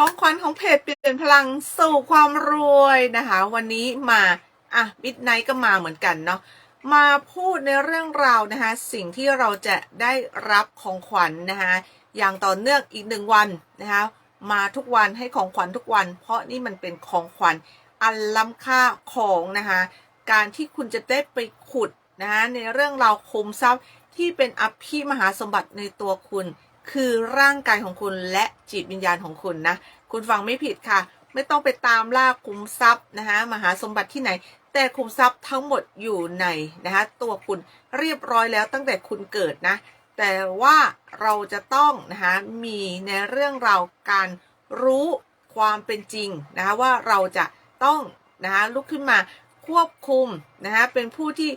ของขวัญของเพจเปลี่ยนพลังสู่ความรวยนะคะ วันนี้มาอะมิดไนท์ก็มาเหมือนกันเนาะมาพูดในเรื่องราวนะคะ สิ่งที่เราจะได้รับของขวัญนะคะอย่างต่อเนื่องอีกหนึ่งวันนะคะมาทุกวันให้ของขวัญทุกวัน เพราะนี่มันเป็นของขวัญอันล้ำค่าของนะคะการที่คุณจะได้ไปขุดนะคะในเรื่องราวคมทรัพย์ที่เป็นอภิมหาสมบัติในตัวคุณ คือร่างกายของคุณและจิตวิญญาณของคุณนะ คุณฟังไม่ผิดค่ะ ไม่ต้องไปตามล่าคุ้มทรัพย์นะคะมหาสมบัติที่ไหน แต่คุ้มทรัพย์ทั้งหมดอยู่ในนะคะตัวคุณเรียบร้อยแล้วตั้งแต่คุณเกิดนะ แต่ว่าเราจะต้องนะคะมีในเรื่องราวการรู้ความเป็นจริงนะคะว่าเราจะต้องนะคะลุกขึ้นมาควบคุมนะคะเป็นผู้ที่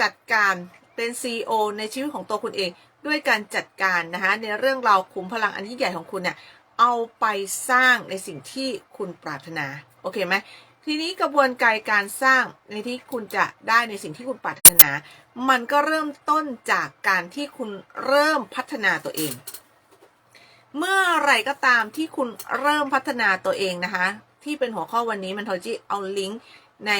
จัดการเป็น CEO ในชีวิตของตัวคุณเอง ด้วยการจัดการนะคะในเรื่องราวขุมพลังอันยิ่งใหญ่ของคุณเนี่ยเอาไปสร้างในสิ่งที่คุณปรารถนา โอเคไหมทีนี้กระบวนการการสร้างในที่คุณจะได้ในสิ่งที่คุณปรารถนา มันก็เริ่มต้นจากการที่คุณเริ่มพัฒนาตัวเอง เมื่อไรก็ตามที่คุณเริ่มพัฒนาตัวเองนะคะ ที่เป็นหัวข้อวันนี้มันทอจิเอาลิงก์ ใน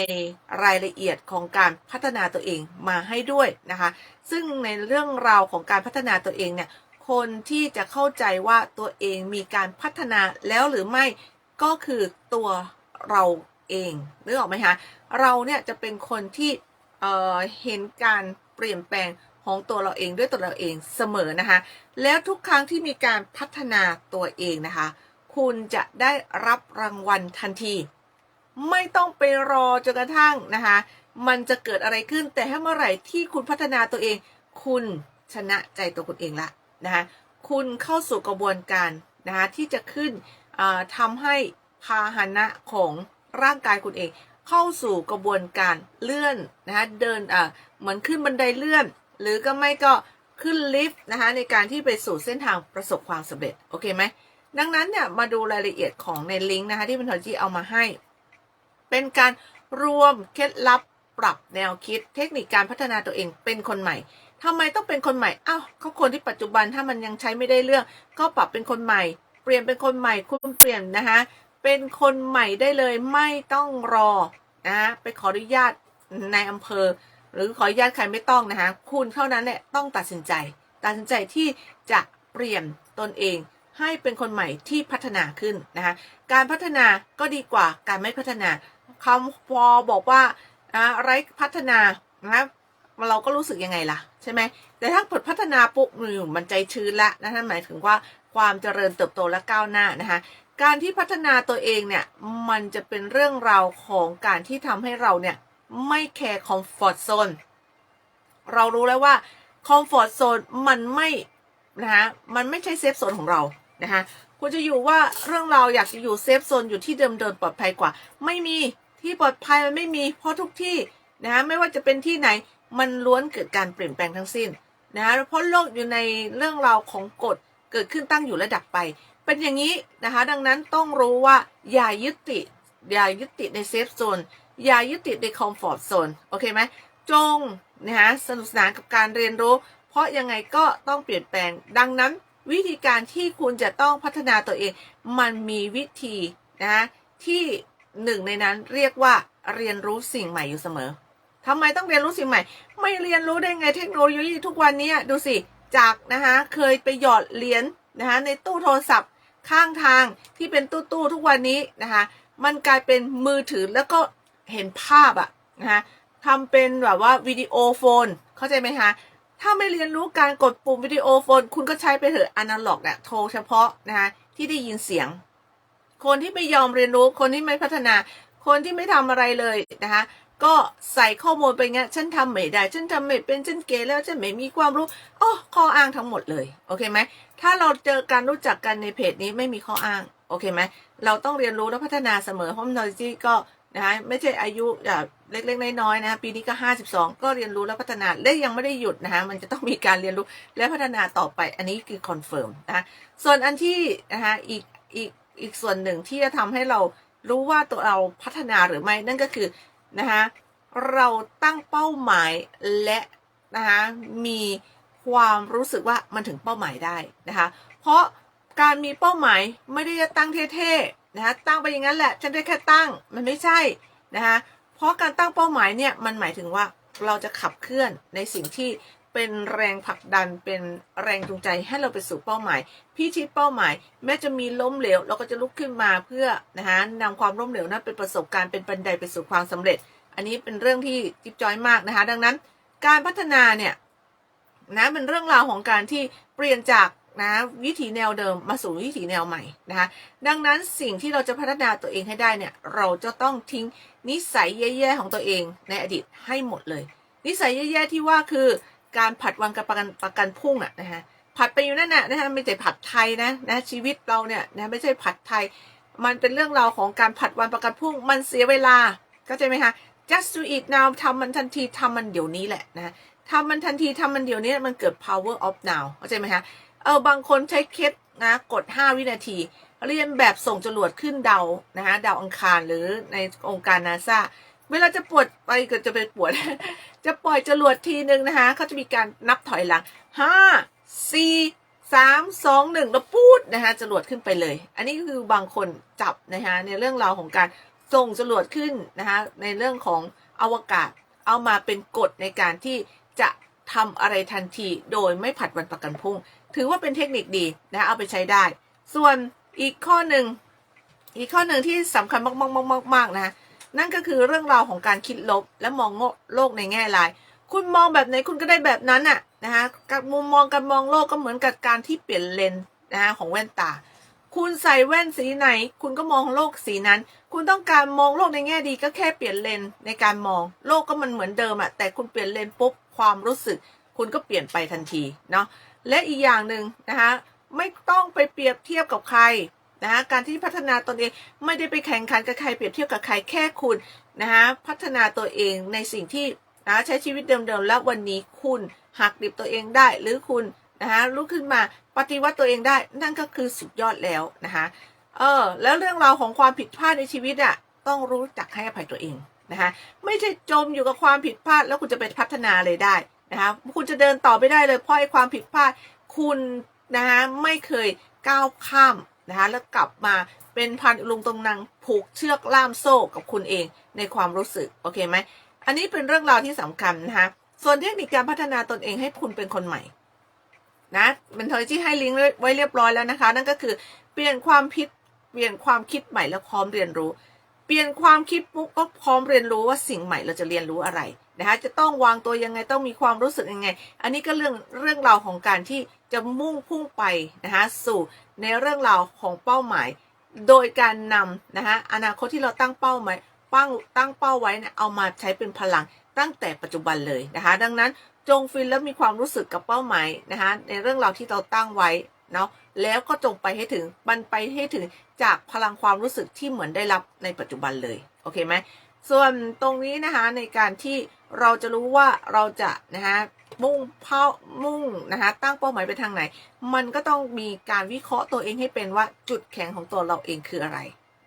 รายละเอียดของการพัฒนาตัวเองมาให้ด้วยนะคะ ซึ่งในเรื่องราวของการพัฒนาตัวเองเนี่ย คนที่จะเข้าใจว่าตัวเองมีการพัฒนาแล้วหรือไม่ก็คือตัวเราเองนึกออกไหมคะ เราเนี่ยจะเป็นคนที่เเห็นการเปลี่ยนแปลงของตัวเราเองด้วยตัวเราเองเสมอนะคะ แล้วทุกครั้งที่มีการพัฒนาตัวเองนะคะ คุณจะได้รับรางวัลทันที ไม่ต้องไปรอจนกระทั่งนะคะ มันจะเกิดอะไรขึ้น แต่ถ้าเมื่อไหร่ที่คุณพัฒนาตัวเอง คุณชนะใจตัวคุณเองละนะคะ คุณเข้าสู่กระบวนการนะคะที่จะขึ้นอ่าทำให้พาหนะของร่างกายคุณเอง เข้าสู่กระบวนการเลื่อนนะคะเดินเหมือนขึ้นบันไดเลื่อน หรือก็ไม่ก็ขึ้นลิฟต์นะคะในการที่ไปสู่เส้นทางประสบความสำเร็จ โอเคไหม ดังนั้นเนี่ยมาดูรายละเอียดของในลิงก์นะคะที่เป็นทอจีเอามาให้ เป็นการรวมเคล็ดลับปรับแนวคิดเทคนิคการพัฒนาตัวเองเป็นคนใหม่ทำไมต้องเป็นคนใหม่อ้าวก็คนที่ปัจจุบันถ้ามันยังใช้ไม่ได้เรื่อง ก็ปรับเป็นคนใหม่ เปลี่ยนเป็นคนใหม่คุณเปลี่ยนนะคะเป็นคนใหม่ได้เลยไม่ต้องรอนะไปขออนุญาตในอำเภอ หรือขออนุญาตใครไม่ต้องนะคะคุณเท่านั้นแหละต้องตัดสินใจ ตัดสินใจที่จะเปลี่ยนตนเองให้เป็นคนใหม่ที่พัฒนาขึ้นนะคะการพัฒนาก็ดีกว่าการไม่พัฒนา คำพอบอกว่าอ่าไรพัฒนานะครับเราก็รู้สึกยังไงล่ะ ใช่ไหมแต่ถ้าผลพัฒนาปุ๊บมันใจชื้นละนะนั่นหมายถึงว่าความเจริญเติบโตและก้าวหน้านะคะการที่พัฒนาตัวเองเนี่ยมันจะเป็นเรื่องราวของการที่ทำให้เราเนี่ยไม่แคร์คอมฟอร์ทโซนเรารู้แล้วว่าคอมฟอร์ทโซนมันไม่นะคะมันไม่ใช่เซฟโซนของเรานะคะ คุณจะอยู่ว่าเรื่องเราวอยากจะอยู่เซฟโซนอยู่ที่เดิมเดินปลอดภัยกว่า ไม่มีที่ปลอดภัยมันไม่มี เพราะทุกที่นะคะไม่ว่าจะเป็นที่ไหนมันล้วนเกิดการเปลี่ยนแปลงทั้งสิ้นนะคะเพราะโลกอยู่ในเรื่องราวของกฎเกิดขึ้นตั้งอยู่และดับไป เป็นอย่างนี้นะคะดังนั้นต้องรู้ว่าอย่ายึดติดอย่ายึดติดในเซฟโซนอย่ายึดติดในคอมฟอร์ทโซนโอเคไหมจงนะคะสนุกสนานกับการเรียนรู้ เพราะยังไงก็ต้องเปลี่ยนแปลงดังนั้น วิธีการที่คุณจะต้องพัฒนาตัวเอง มันมีวิธีนะที่หนึ่งในนั้นเรียกว่าเรียนรู้สิ่งใหม่อยู่เสมอทำไมต้องเรียนรู้สิ่งใหม่ ไม่เรียนรู้ได้ไงเทคโนโลยีทุกวันนี้ดูสิจากนะคะเคยไปหยอดเหรียญนะคะในตู้โทรศัพท์ข้างทางที่เป็นตู้ตู้ๆทุกวันนี้นะคะมันกลายเป็นมือถือแล้วก็เห็นภาพอะนะคะทำเป็นแบบว่าวิดีโอโฟน เข้าใจไหมคะ ถ้าไม่เรียนรู้การกดปุ่มวิดีโอโฟน คุณก็ใช้ไปเถอะอนาล็อกเนี่ยโทรเฉพาะนะคะที่ได้ยินเสียง คนที่ไม่ยอมเรียนรู้คนที่ไม่พัฒนา คนที่ไม่ทำอะไรเลยนะคะก็ใส่ข้อมูลไปงั้นฉันทำไม่ได้ ฉันทำไม่เป็นฉันเกแล้วฉันไม่มีความรู้อ๋อข้ออ้างทั้งหมดเลย โอเคไหมถ้าเราเจอการรู้จักกันในเพจนี้ไม่มีข้ออ้าง โอเคไหมเราต้องเรียนรู้และพัฒนาเสมอเพราะนอจิก็นะคะไม่ใช่อายุแบบ เล็กๆน้อยๆนะคะปีนี้ก็ 52 ก็เรียนรู้และพัฒนาและยังไม่ได้หยุดนะคะมันจะต้องมีการเรียนรู้และพัฒนาต่อไป อันนี้คือคอนเฟิร์มนะส่วนอันที่นะคะอีกอีกอีกส่วนหนึ่งที่จะทำให้เรารู้ว่าตัวเราพัฒนาหรือไม่นั่นก็คือนะคะเราตั้งเป้าหมายและนะคะมีความรู้สึกว่ามันถึงเป้าหมายได้นะคะเพราะการมีเป้าหมายไม่ได้จะตั้งเท่ๆนะคะตั้งไปอย่างนั้นแหละฉันได้แค่ตั้งมันไม่ใช่นะคะ เพราะการตั้งเป้าหมายเนี่ยมันหมายถึงว่าเราจะขับเคลื่อนในสิ่งที่เป็นแรงผลักดันเป็นแรงจูงใจให้เราไปสู่เป้าหมาย พิชิตเป้าหมาย แม้จะมีล้มเหลวเราก็จะลุกขึ้นมาเพื่อนะคะนำความล้มเหลวนั้นเป็นประสบการณ์เป็นบันไดไปสู่ความสำเร็จ อันนี้เป็นเรื่องที่จิ๊บจอยมากนะคะ ดังนั้น การพัฒนาเนี่ยนะเป็นเรื่องราวของการที่เปลี่ยนจาก นะวิถีแนวเดิมมาสู่วิถีแนวใหม่นะคะดังนั้นสิ่งที่เราจะพัฒนาตัวเองให้ได้เนี่ยเราจะต้องทิ้งนิสัยแย่ๆของตัวเองในอดีตให้หมดเลย นิสัยแย่ๆที่ว่าคือการผัดวันกับประกันประกันพรุ่งอะนะคะผัดไปอยู่นั่นน่ะนะคะไม่ใช่ผัดไทยนะนะชีวิตเราเนี่ยนะไม่ใช่ผัดไทย มันเป็นเรื่องราวของการผัดวันประกันพรุ่ง มันเสียเวลาเข้าใจไหมคะ just do it now ทำมันทันทีทำมันเดี๋ยวนี้แหละนะทำมันทันทีทำมันเดี๋ยวนี้มันเกิด power of now เข้าใจไหมคะ เออบางคนใช้เคล็ดนะกด 5 วินาที เรียนแบบส่งจรวดขึ้นดาวนะคะดาวอังคารหรือในองค์การนาซาเวลาจะปวดไปก็จะไปปวด จะปล่อยจรวดทีนึงนะคะเขาจะมีการนับถอยหลังห้าสี่สามสองหนึ่งแล้วปูดนะคะจรวดขึ้นไปเลย อันนี้คือบางคนจับนะคะในเรื่องราวของการส่งจรวดขึ้นนะคะในเรื่องของอวกาศเอามาเป็นกฎในการที่จะทำอะไรทันทีโดยไม่ผัดวันประกันพรุ่ง ถือว่าเป็นเทคนิคดีนะเอาไปใช้ได้ ส่วนอีกข้อหนึ่งอีกข้อหนึ่งที่สำคัญมากๆๆๆนะคะนั่นก็คือเรื่องราวของการคิดลบและมองโลกในแง่ร้าย คุณมองแบบไหนคุณก็ได้แบบนั้นน่ะนะคะกับมุมมองการมองโลกก็เหมือนกับการที่เปลี่ยนเลนส์นะคะของแว่นตา คุณใส่แว่นสีไหน คุณก็มองโลกสีนั้น คุณต้องการมองโลกในแง่ดีก็แค่เปลี่ยนเลนในการมอง โลกก็มันเหมือนเดิมอะแต่คุณเปลี่ยนเลนปุ๊บความรู้สึก คุณก็เปลี่ยนไปทันทีเนาะ และอีกอย่างหนึ่งนะคะไม่ต้องไปเปรียบเทียบกับใครนะคะการที่พัฒนาตนเองไม่ได้ไปแข่งขันกับใครเปรียบเทียบกับใครแค่คุณนะคะพัฒนาตัวเองในสิ่งที่นะใช้ชีวิตเดิมๆแล้ววันนี้คุณหักดิบตัวเองได้หรือคุณนะคะลุกขึ้นมาปฏิวัติตัวเองได้นั่นก็คือสุดยอดแล้วนะคะเออแล้วเรื่องราวของความผิดพลาดในชีวิตอะต้องรู้จักให้อภัยตัวเองนะคะไม่ใช่จมอยู่กับความผิดพลาดแล้วคุณจะไปพัฒนาเลยได้ นะคะคุณจะเดินต่อไปได้เลยเพราะไอ้ความผิดพลาดคุณนะคะไม่เคยก้าวข้ามนะคะแล้วกลับมาเป็นพันลุงตรงนังผูกเชือกล่ามโซ่กับคุณเองในความรู้สึกโอเคไหมอันนี้เป็นเรื่องราวที่สำคัญนะคะส่วนเทคนิคการพัฒนาตนเองให้คุณเป็นคนใหม่นะเป็นทอยที่ให้ลิงก์ไว้เรียบร้อยแล้วนะคะ นั่นก็คือเปลี่ยนความคิดเปลี่ยนความคิดใหม่แล้วพร้อมเรียนรู้ เปลี่ยนความคิดปุ๊บก็พร้อมเรียนรู้ว่าสิ่งใหม่เราจะเรียนรู้อะไรนะคะจะต้องวางตัวยังไงต้องมีความรู้สึกยังไง อันนี้ก็เรื่องเรื่องราวของการที่จะมุ่งพุ่งไปนะคะสู่ในเรื่องราวของเป้าหมาย โดยการนำนะคะอนาคตที่เราตั้งเป้าหมายปั้งตั้งเป้าไว้นะเอามาใช้เป็นพลังตั้งแต่ปัจจุบันเลยนะคะ ดังนั้นจงฟินแล้วมีความรู้สึกกับเป้าหมายนะคะในเรื่องราวที่เราตั้งไว้ เนาะแล้วก็จงไปให้ถึงมันไปให้ถึงจากพลังความรู้สึกที่เหมือนได้รับในปัจจุบันเลยโอเคไหมส่วนตรงนี้นะคะในการที่เราจะรู้ว่าเราจะนะคะมุ่งเป้ามุ่งนะคะตั้งเป้าหมายไปทางไหน มันก็ต้องมีการวิเคราะห์ตัวเองให้เป็นว่าจุดแข็งของตัวเราเองคืออะไร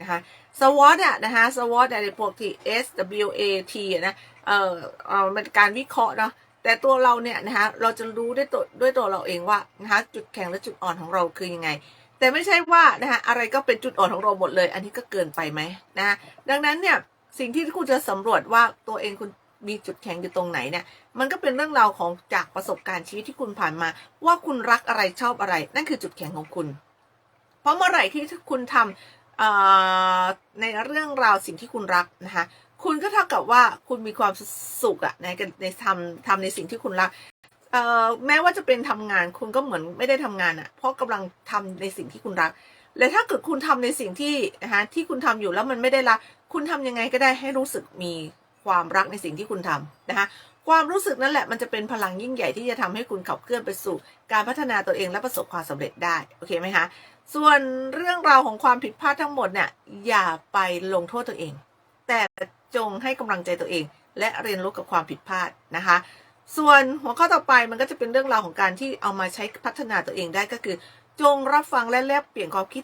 นะคะสวอตอะนะคะสวอตในพวกที่ S W A T นะเอ่อเอ่อมันการวิเคราะห์เนาะ แต่ตัวเราเนี่ยนะคะเราจะรู้ด้วยตัวด้วยตัวเราเองว่านะคะจุดแข็งและจุดอ่อนของเราคือยังไง แต่ไม่ใช่ว่านะคะอะไรก็เป็นจุดอ่อนของเราหมดเลย อันนี้ก็เกินไปไหมนะะดังนั้นเนี่ยสิ่งที่คุณจะสำรวจว่าตัวเองคุณมีจุดแข็งอยู่ตรงไหนเนี่ย มันก็เป็นเรื่องราวของจากประสบการณ์ชีวิตที่คุณผ่านมา ว่าคุณรักอะไรชอบอะไร นั่นคือจุดแข็งของคุณ เพราะเมื่อไหร่ที่คุณทำในเรื่องราวสิ่งที่คุณรักนะคะ คุณก็เท่ากับว่าคุณมีความสุขอะในในทำทำในสิ่งที่คุณรักเอ่อแม้ว่าจะเป็นทำงานคุณก็เหมือนไม่ได้ทำงานอะเพราะกำลังทำในสิ่งที่คุณรัก และถ้าเกิดคุณทำในสิ่งที่นะคะที่คุณทำอยู่แล้วมันไม่ได้รักคุณทำยังไงก็ได้ให้รู้สึกมีความรักในสิ่งที่คุณทำนะคะความรู้สึกนั่นแหละมันจะเป็นพลังยิ่งใหญ่ที่จะทำให้คุณขับเคลื่อนไปสู่ การพัฒนาตัวเองและประสบความสำเร็จได้โอเคไหมคะส่วนเรื่องราวของความผิดพลาดทั้งหมดเนี่ยอย่าไปลงโทษตัวเอง แต่ จงให้กำลังใจตัวเอง และเรียนรู้กับความผิดพลาดนะคะ ส่วนหัวข้อต่อไปมันก็จะเป็นเรื่องราวของการที่เอามาใช้พัฒนาตัวเองได้ก็คือ จงรับฟังและแลกเปลี่ยนความคิด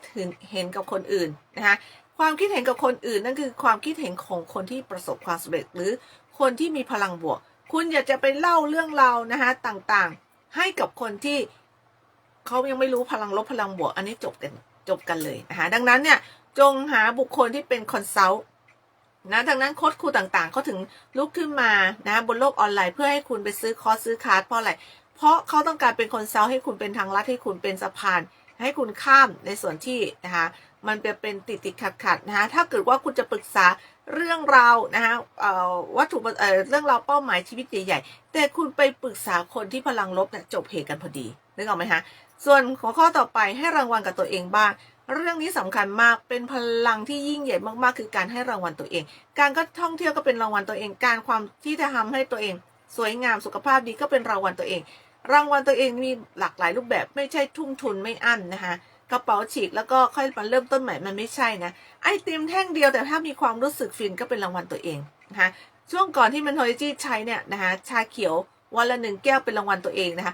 เห็นกับคนอื่นนะคะความคิดเห็นกับคนอื่นนั่นคือความคิดเห็นของคนที่ประสบความสำเร็จหรือคนที่มีพลังบวก คุณอยากจะไปเล่าเรื่องราวนะคะต่างๆ ให้กับคนที่เขายังไม่รู้พลังลบพลังบวก อันนี้จบกันจบกันเลยนะคะดังนั้นเนี่ยจงหาบุคคลที่เป็นคอนซัลท์ นะดังนั้นโค้ชครูต่างๆเขาถึงลุกขึ้นมานะบนโลกออนไลน์เพื่อให้คุณไปซื้อคอร์สซื้อคลาสเพราะอะไร เพราะเขาต้องการเป็นคอนซัลท์ให้คุณเป็นทางลัดให้คุณเป็นสะพาน ให้คุณข้ามในส่วนที่นะคะมันเป็นเป็นติดติดขัดขัดนะคะถ้าเกิดว่าคุณจะปรึกษาเรื่องราวนะคะเอ่อวัตถุประเอ่อเรื่องราวเป้าหมายชีวิตใหญ่ๆแต่คุณไปปรึกษาคนที่พลังลบเนี่ยจบเหตุกันพอดีนึกออกไหมคะส่วนหัวข้อต่อไปให้รางวัลกับตัวเองบ้าง เรื่องนี้สำคัญมากเป็นพลังที่ยิ่งใหญ่มากๆ คือการให้รางวัลตัวเอง การก็ท่องเที่ยวก็เป็นรางวัลตัวเอง การความที่จะทำให้ตัวเอง สวยงามสุขภาพดีก็เป็นรางวัลตัวเอง รางวัลตัวเองมีหลากหลายรูปแบบไม่ใช่ทุ่มทุนไม่อั้นนะคะกระเป๋าฉีกแล้วก็ค่อยมาเริ่มต้นใหม่มันไม่ใช่นะไอติมแท่งเดียวแต่ถ้ามีความรู้สึกฟินก็เป็นรางวัลตัวเองนะคะช่วงก่อนที่มันโทรจีใช้เนี่ยนะคะชาเขียววันละหนึ่งแก้วเป็นรางวัลตัวเองนะคะ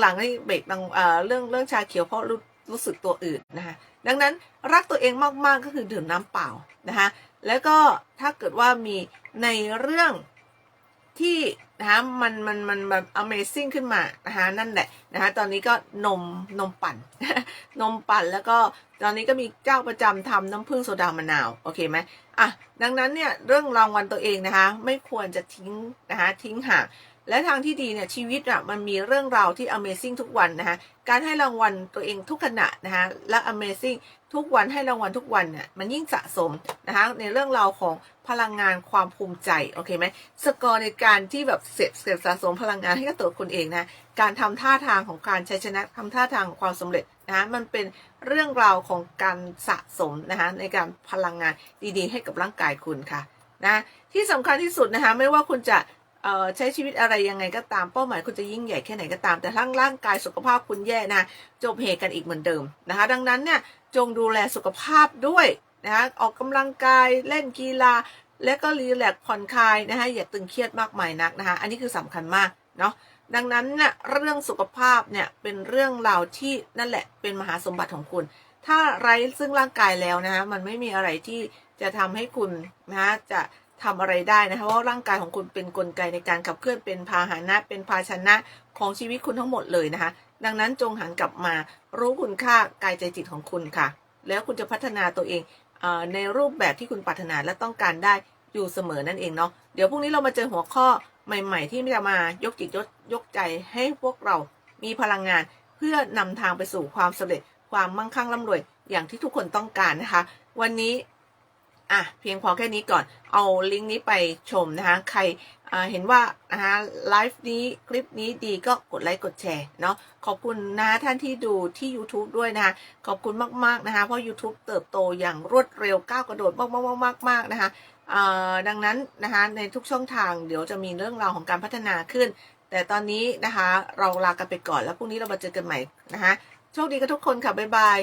หลังๆนี่เบรกเอ่อเรื่องเรื่องชาเขียวเพราะ รู้สึกตัวอื่นนะคะดังนั้นรักตัวเองมากๆก็คือดื่มน้ำเปล่านะคะแล้วก็ถ้าเกิดว่ามีในเรื่องที่นะคะมันมันมันแบบ amazing ขึ้นมานะคะนั่นแหละนะคะตอนนี้ก็นมนมปั่น นมปั่นแล้วก็ตอนนี้ก็มีเจ้าประจำทำน้ำผึ้งโซดามะนาว โอเคไหมอะดังนั้นเนี่ยเรื่องรางวัลตัวเองนะคะไม่ควรจะทิ้งนะคะทิ้งห่าง และทางที่ดีเนี่ยชีวิตอะมันมีเรื่องราวที่ Amazing ทุกวันนะคะการให้รางวัลตัวเองทุกขณะนะคะและ Amazing ทุกวันให้รางวัลทุกวันเนี่ยมันยิ่งสะสมนะคะในเรื่องราวของพลังงานความภูมิใจโอเคไหมสกอร์ในการที่แบบเสพเสพสะสมพลังงานให้กับตัวคุณเองนะการทำท่าทางของการชัยชนะทำท่าทางของความสำเร็จนะมันเป็นเรื่องราวของการสะสมนะคะในการพลังงานดีๆ ให้กับร่างกายคุณค่ะนะที่สำคัญที่สุดนะคะไม่ว่าคุณจะ ใช้ชีวิตอะไรยังไงก็ตามเป้าหมายคุณจะยิ่งใหญ่แค่ไหนก็ตาม แต่ทั้งร่างกายสุขภาพคุณแย่นะจบเหตุกันอีกเหมือนเดิมนะคะ ดังนั้นเนี่ยจงดูแลสุขภาพด้วยนะคะออกกำลังกายเล่นกีฬา และก็รีแลกซ์ผ่อนคลายนะคะอย่าตึงเครียดมากมายนักนะคะ อันนี้คือสำคัญมากเนาะดังนั้นเนี่ยเรื่องสุขภาพเนี่ยเป็นเรื่องราวที่นั่นแหละเป็นมหาสมบัติของคุณ ถ้าไร้ซึ่งร่างกายแล้วนะคะมันไม่มีอะไรที่จะทำให้คุณนะคะจะ ทำอะไรได้นะคะเพราะว่าร่างกายของคุณเป็นนกลไกในการขับเคลื่อนเป็นพาหนะ เป็นภาชนะของชีวิตคุณทั้งหมดเลยนะคะ ดังนั้นจงหันกลับมารู้คุณค่ากายใจจิตของคุณค่ะ แล้วคุณจะพัฒนาตัวเองอในรูปแบบที่คุณปรารถนาและต้องการได้อยู่เสมอนั่นเองเนาะเดี๋ยวพรุ่งนี้เรามาเจอหัวข้อใหม่ ๆ ที่จะมายกจิตยกยกใจให้พวกเรามีพลังงานเพื่อนำทางไปสู่ความสำเร็จความมั่งคั่งร่ำรวยอย่างที่ทุกคนต้องการนะคะ วันนี้ อะเพียงพอแค่นี้ก่อนเอาลิงก์นี้ไปชมนะคะ ใครเห็นว่านะคะไลฟ์นี้คลิปนี้ดีก็กดไลค์กดแชร์เนาะขอบคุณนะท่านที่ดูที่ YouTube ด้วยนะคะขอบคุณมาก ๆ นะคะ เพราะ YouTube เติบโตอย่างรวดเร็วก้าวกระโดดมากๆๆๆๆนะคะดังนั้นนะคะในทุกช่องทางเดี๋ยวจะมีเรื่องราวของการพัฒนาขึ้น แต่ตอนนี้นะคะเราลากันไปก่อนแล้วพรุ่งนี้เรามาเจอกันใหม่นะคะโชคดีกับทุกคนค่ะบ๊ายบาย